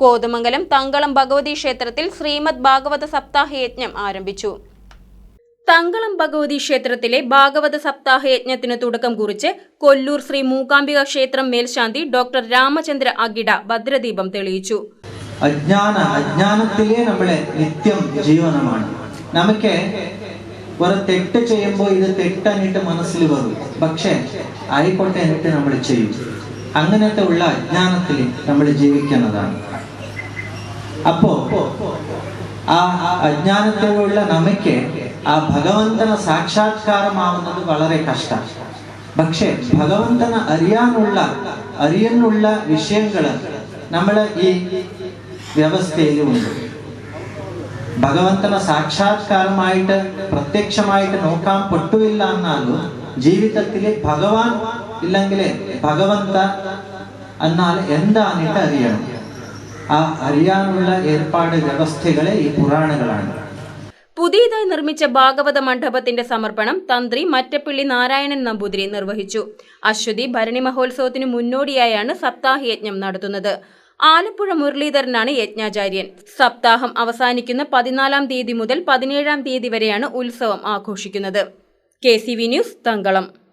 കോതമംഗലം തങ്കളം ഭഗവതി ക്ഷേത്രത്തിൽ ശ്രീമദ് ഭാഗവത സപ്താഹ യജ്ഞം ആരംഭിച്ചു. തങ്കളം ഭഗവതി ക്ഷേത്രത്തിലെ ഭാഗവത സപ്താഹ യജ്ഞത്തിന് തുടക്കം കുറിച്ച് കൊല്ലൂർ ശ്രീ മൂകാംബിക ക്ഷേത്രം മേൽശാന്തി ഡോക്ടർ രാമചന്ദ്ര അഗിഡ ഭദ്രദീപം തെളിയിച്ചു. അജ്ഞാന അജ്ഞാനത്തിലേ നമ്മളെ നിത്യം ജീവനമാണ്. നമുക്ക് ഒരു തെറ്റ് ചെയ്യുമ്പോൾ ഇത് തെറ്റന്നിട്ട് മനസ്സിൽ വരും. പക്ഷേ ആയിക്കോട്ടെ എന്നിട്ട് നമ്മൾ ചെയ്യും. അങ്ങനത്തെ ഉള്ള അജ്ഞാനത്തിൽ നമ്മൾ ജീവിക്കുന്നതാണ്. അപ്പോ ആ അജ്ഞാനത്തിലുള്ള നമുക്ക് ആ ഭഗവന്തന സാക്ഷാത്കാരമാവുന്നത് വളരെ കഷ്ടം. പക്ഷേ ഭഗവന്തന അറിയാനുള്ള അറിയാനുള്ള വിഷയങ്ങൾ നമ്മൾ ഈ വ്യവസ്ഥയിലുമുണ്ട്. ഭഗവന്തന സാക്ഷാത്കാരമായിട്ട് പ്രത്യക്ഷമായിട്ട് നോക്കാൻ പെട്ടില്ല എന്നാലും ജീവിതത്തിൽ ഭഗവാൻ ഇല്ലെങ്കിൽ ഭഗവന്ത എന്നാൽ എന്താന്നിട്ട് അറിയണം ആ അറിയാനുള്ള ഏർപ്പാട് വ്യവസ്ഥകളെ ഈ പുരാണങ്ങളാണ്. പുതിയതായി നിർമ്മിച്ച ഭാഗവത മണ്ഡപത്തിന്റെ സമർപ്പണം തന്ത്രി മറ്റപ്പള്ളി നാരായണൻ നമ്പൂതിരി നിർവഹിച്ചു. അശ്വതി ഭരണി മഹോത്സവത്തിന് മുന്നോടിയായാണ് സപ്താഹ യജ്ഞം നടത്തുന്നത്. ആലപ്പുഴ മുരളീധരനാണ് യജ്ഞാചാര്യൻ. സപ്താഹം അവസാനിക്കുന്ന പതിനാലാം തീയതി മുതൽ പതിനേഴാം തീയതി വരെയാണ് ഉത്സവം ആഘോഷിക്കുന്നത്. K news Thankalam.